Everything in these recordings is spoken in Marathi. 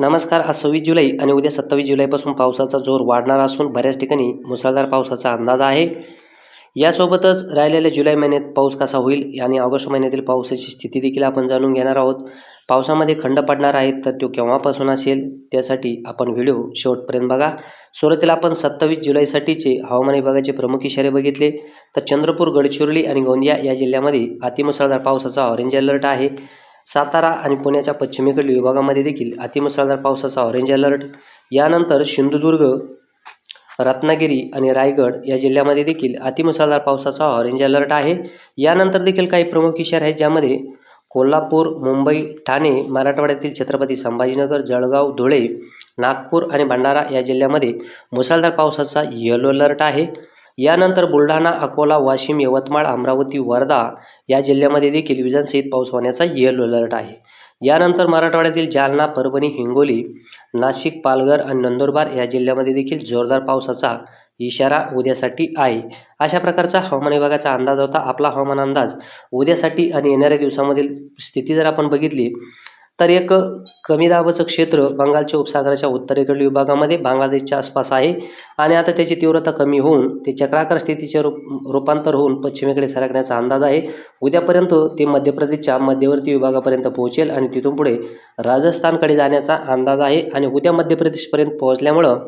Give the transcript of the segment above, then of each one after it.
नमस्कार आज सव्वीस जुलै आणि उद्या सत्तावीस जुलैपासून पावसाचा जोर वाढणार असून बऱ्याच ठिकाणी मुसळधार पावसाचा अंदाज आहे. यासोबतच राहिलेल्या जुलै महिन्यात पाऊस कसा होईल आणि ऑगस्ट महिन्यातील पावसाची स्थिती देखील आपण जाणून घेणार आहोत. पावसामध्ये खंड पडणार आहेत तर तो केव्हापासून असेल त्यासाठी आपण व्हिडिओ शेवटपर्यंत बघा. सुरुवातीला आपण सत्तावीस जुलैसाठीचे हवामान विभागाचे प्रमुख इशारे बघितले. तर चंद्रपूर गडचिरोली आणि गोंदिया या जिल्ह्यामध्ये अतिमुसळधार पावसाचा ऑरेंज अलर्ट आहे. सातारा आणि पुण्याच्या पश्चिमेकडील विभागामध्ये देखील अतिमुसळधार पावसाचा ऑरेंज अलर्ट यानंतर सिंधुदुर्ग रत्नागिरी आणि रायगड या जिल्ह्यामध्ये देखील अतिमुसळधार पावसाचा ऑरेंज अलर्ट आहे. यानंतर देखील काही प्रमुख शहर आहेत ज्यामध्ये कोल्हापूर मुंबई ठाणे मराठवाड्यातील छत्रपती संभाजीनगर जळगाव धुळे नागपूर आणि भंडारा या जिल्ह्यामध्ये मुसळधार पावसाचा येलो अलर्ट आहे. यानंतर बुलढाणा अकोला वाशिम यवतमाळ अमरावती वर्धा या जिल्ह्यामध्ये देखील विजांसहित पाऊस होण्याचा येलो अलर्ट आहे. यानंतर मराठवाड्यातील जालना परभणी हिंगोली नाशिक पालघर आणि नंदुरबार या जिल्ह्यामध्ये देखील जोरदार पावसाचा इशारा उद्यासाठी आहे. अशा प्रकारचा हवामान विभागाचा अंदाज होता. आपला हवामान अंदाज उद्यासाठी आणि येणाऱ्या दिवसामधील स्थिती जर आपण बघितली तर एक कमी दाबाचं क्षेत्र बंगालच्या उपसागराच्या उत्तरेकडील विभागामध्ये बांगलादेशच्या आसपास आहे. आणि आता त्याची तीव्रता कमी होऊन ते चक्राकार स्थितीचे रूप रूपांतर होऊन पश्चिमेकडे सरकण्याचा अंदाज आहे. उद्यापर्यंत ते मध्य प्रदेशच्या मध्यवर्ती विभागापर्यंत पोहोचेल आणि तिथून पुढे राजस्थानकडे जाण्याचा अंदाज आहे. आणि उद्या मध्य प्रदेशपर्यंत पोहोचल्यामुळं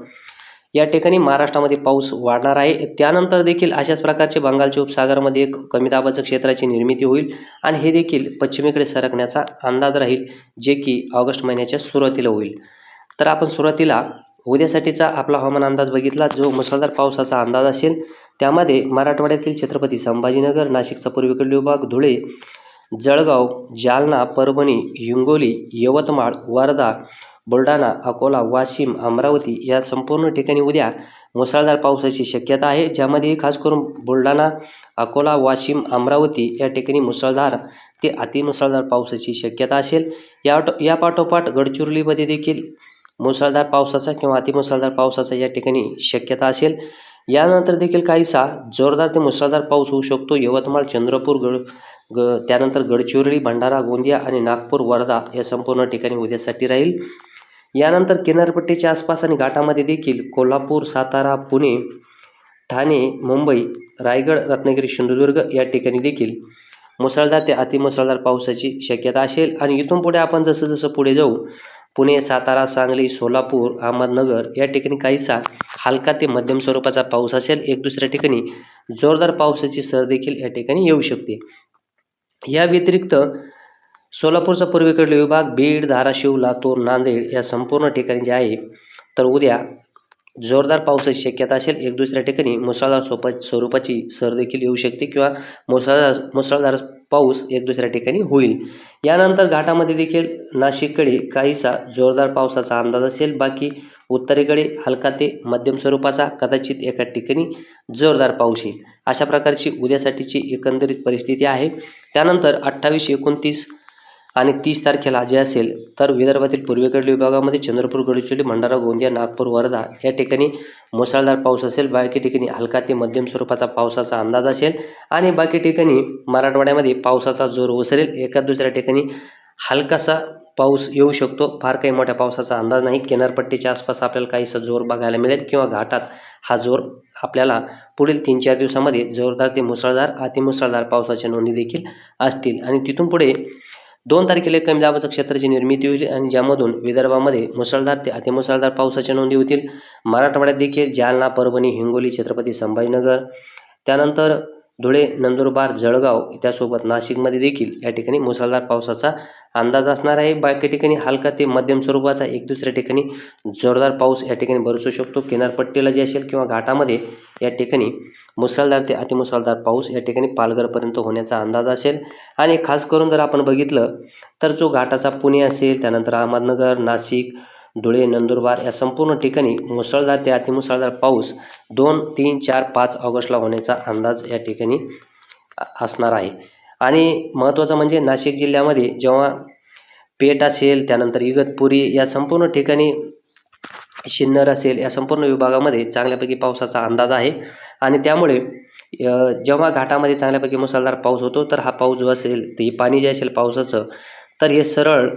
या ठिकाणी महाराष्ट्रामध्ये पाऊस वाढणार आहे. त्यानंतर देखील अशाच प्रकारचे बंगालच्या उपसागरामध्ये एक कमी दाबाचं क्षेत्राची निर्मिती होईल आणि हे देखील पश्चिमेकडे सरकण्याचा अंदाज राहील जे की ऑगस्ट महिन्याच्या सुरुवातीला होईल. तर आपण सुरुवातीला उद्यासाठीचा आपला हवामान अंदाज बघितला जो मुसळधार पावसाचा अंदाज असेल. त्यामध्ये मराठवाड्यातील छत्रपती संभाजीनगर नाशिकचा पूर्वेकडील विभाग धुळे जळगाव जालना परभणी हिंगोली यवतमाळ वर्धा बुलढाणा अकोला वाशिम अमरावती या संपूर्ण ठिकाणी उद्या मुसळधार पावसाची शक्यता आहे. ज्यामध्ये खास करून बुलढाणा अकोला वाशिम अमरावती या ठिकाणी मुसळधार ते अतिमुसळधार पावसाची शक्यता असेल. या या पाठोपाठ गडचिरोलीमध्ये देखील मुसळधार पावसाचा किंवा अतिमुसळधार पावसाचा या ठिकाणी शक्यता असेल. यानंतर देखील काहीसा जोरदार ते मुसळधार पाऊस होऊ शकतो. यवतमाळ चंद्रपूर गड ग त्यानंतर गडचिरोली भंडारा गोंदिया आणि नागपूर वर्धा या संपूर्ण ठिकाणी उद्यासाठी राहील. यानंतर किनारपट्टीच्या आसपास आणि घाटामध्ये देखील कोल्हापूर सातारा पुणे ठाणे मुंबई रायगड रत्नागिरी सिंधुदुर्ग या ठिकाणी देखील मुसळधार ते अतिमुसळधार पावसाची शक्यता असेल. आणि इथून पुढे आपण जसं जसं पुढे जाऊ पुणे सातारा सांगली सोलापूर अहमदनगर या ठिकाणी काहीसा हलका ते मध्यम स्वरूपाचा पाऊस असेल. एक दुसऱ्या ठिकाणी जोरदार पावसाची सर देखील या ठिकाणी येऊ शकते. या व्यतिरिक्त सोलापूरचा पूर्वेकडील विभाग बीड धाराशिव लातूर नांदेड या संपूर्ण ठिकाणी जे आहे तर उद्या जोरदार पावसाची शक्यता असेल. एक दुसऱ्या ठिकाणी मुसळधार सोपा स्वरूपाची सर देखील येऊ शकते किंवा मुसळधार मुसळधार पाऊस एक दुसऱ्या ठिकाणी होईल. यानंतर घाटामध्ये देखील नाशिककडे काहीसा जोरदार पावसाचा अंदाज असेल. बाकी उत्तरेकडे हलका ते मध्यम स्वरूपाचा कदाचित एका ठिकाणी जोरदार पाऊस येईल. अशा प्रकारची उद्यासाठीची एकंदरीत परिस्थिती आहे. त्यानंतर अठ्ठावीस एकोणतीस आणि तीस तारखेला जे असेल तर विदर्भातील पूर्वेकडील विभागामध्ये चंद्रपूर गडचिरोली भंडारा गोंदिया नागपूर वर्धा या ठिकाणी मुसळधार पाऊस असेल. बाकी ठिकाणी हलका ते मध्यम स्वरूपाचा पावसाचा अंदाज असेल आणि बाकी ठिकाणी मराठवाड्यामध्ये पावसाचा जोर ओसरेल. एका दुसऱ्या ठिकाणी हलकासा पाऊस येऊ शकतो. फार काही मोठ्या पावसाचा अंदाज नाही. किनारपट्टीच्या आसपास आपल्याला काहीसा जोर बघायला मिळेल किंवा घाटात हा जोर आपल्याला पुढील तीन चार दिवसामध्ये जोरदार ते मुसळधार अतिमुसळधार पावसाच्या नोंदी देखील असतील. आणि तिथून पुढे दोन तारखेला कमी दाबाचं क्षेत्राची निर्मिती होईल आणि ज्यामधून विदर्भामध्ये मुसळधार ते अतिमुसळधार पावसाच्या नोंदी होतील. मराठवाड्यात देखील जालना परभणी हिंगोली छत्रपती संभाजीनगर त्यानंतर धुळे नंदुरबार जळगाव त्यासोबत नाशिकमध्ये देखील या ठिकाणी मुसळधार पावसाचा अंदाज असणार आहे. बाकी ठिकाणी हलका ते मध्यम स्वरूपाचा एक दुसऱ्या ठिकाणी जोरदार पाऊस या ठिकाणी बरसू शकतो. किनारपट्टीला जे असेल किंवा घाटामध्ये या ठिकाणी मुसळधार ते अतिमुसळधार पाऊस या ठिकाणी पालघरपर्यंत होण्याचा अंदाज असेल. आणि खास करून जर आपण बघितलं तर जो घाटाचा पुणे असेल त्यानंतर अहमदनगर नाशिक धुळे नंदुरबार या संपूर्ण ठिकाणी मुसळधार ते अतिमुसळधार पाऊस दोन तीन चार पाच ऑगस्टला होण्याचा अंदाज या ठिकाणी असणार आहे. आणि महत्त्वाचं म्हणजे नाशिक जिल्ह्यामध्ये जेव्हा पेठ असेल त्यानंतर इगतपुरी या संपूर्ण ठिकाणी शिन्नर असेल या संपूर्ण विभागामध्ये चांगल्यापैकी पावसाचा अंदाज आहे. आणि त्यामुळे जेव्हा घाटामध्ये चांगल्यापैकी मुसळधार पाऊस होतो तर हा पाऊस जो असेल ते पाणी जे असेल पावसाचं तर हे सरळ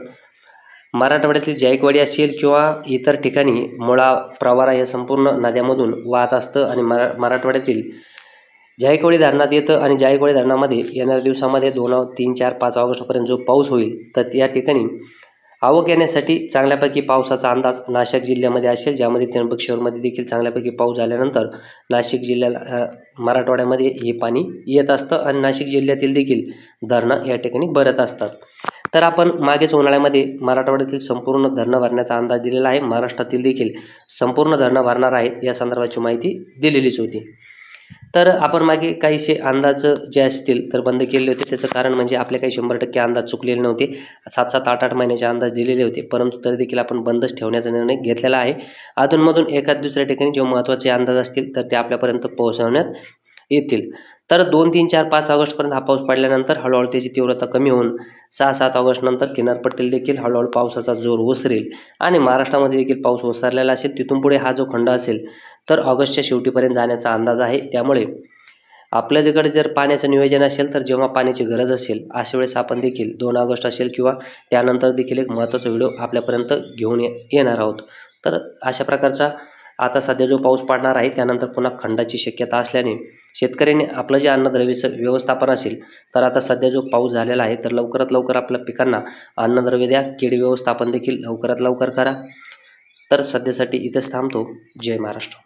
मराठवाड्यातील जायकवाडी असेल किंवा इतर ठिकाणी मुळा प्रवारा या संपूर्ण नद्यामधून वाहत असतं आणि मरा मराठवाड्यातील जायकवाडी धरणात येतं आणि जायकवाडी धरणामध्ये येणाऱ्या दिवसामध्ये दोन तीन चार पाच ऑगस्टपर्यंत जो पाऊस होईल तर या ठिकाणी आवक येण्यासाठी चांगल्यापैकी पावसाचा अंदाज नाशिक जिल्ह्यामध्ये असेल ज्यामध्ये त्र्यंबकेश्वरमध्ये देखील चांगल्यापैकी पाऊस झाल्यानंतर नाशिक जिल्ह्याला मराठवाड्यामध्ये हे पाणी येत असतं आणि नाशिक जिल्ह्यातील देखील धरणं या ठिकाणी भरत असतात. तर आपण मागेच उन्हाळ्यामध्ये मराठवाड्यातील संपूर्ण धरणं भरण्याचा अंदाज दिलेला आहे. महाराष्ट्रातील देखील संपूर्ण धरणं भरणार आहेत या संदर्भाची माहिती दिलेलीच होती. तर आपण मागे काहीसे अंदाज जे असतील तर बंद केलेले होते. त्याचं कारण म्हणजे आपले काही शंभर टक्के अंदाज चुकलेले नव्हते. सात सात आठ आठ महिन्याचे अंदाज दिलेले होते. परंतु तरी देखील आपण बंदच ठेवण्याचा निर्णय घेतलेला आहे. अधूनमधून एखाद दुसऱ्या ठिकाणी जे महत्त्वाचे अंदाज असतील तर ते आपल्यापर्यंत पोहोचवण्यात येतील. तर दोन तीन चार पाच ऑगस्टपर्यंत हा पाऊस पडल्यानंतर हळूहळू त्याची तीव्रता कमी होऊन सहा सात ऑगस्टनंतर किनारपट्टीला देखील हळूहळू पावसाचा जोर ओसरेल. आणि महाराष्ट्रामध्ये देखील पाऊस ओसरलेला असेल. तिथून पुढे हा जो खंड असेल तर ऑगस्टच्या शेवटीपर्यंत जाण्याचा अंदाज आहे. त्यामुळे आपल्याकडे जर पाण्याचं नियोजन असेल तर जेव्हा पाण्याची गरज असेल अशा वेळेस आपण देखील दोन ऑगस्ट असेल किंवा त्यानंतर देखील एक महत्त्वाचा व्हिडिओ आपल्यापर्यंत घेऊन ये येणार आहोत. तर अशा प्रकारचा आता सध्या जो पाऊस पडणार आहे त्यानंतर पुन्हा खंडाची शक्यता असल्याने शेतकऱ्यांनी आपलं जे अन्नद्रव्याचं व्यवस्थापन असेल तर आता सध्या जो पाऊस झालेला आहे तर लवकरात लवकर आपल्या पिकांना अन्नद्रव्य द्या. कीड व्यवस्थापन देखील लवकरात लवकर करा. तर सध्यासाठी इथंच थांबतो. जय महाराष्ट्र.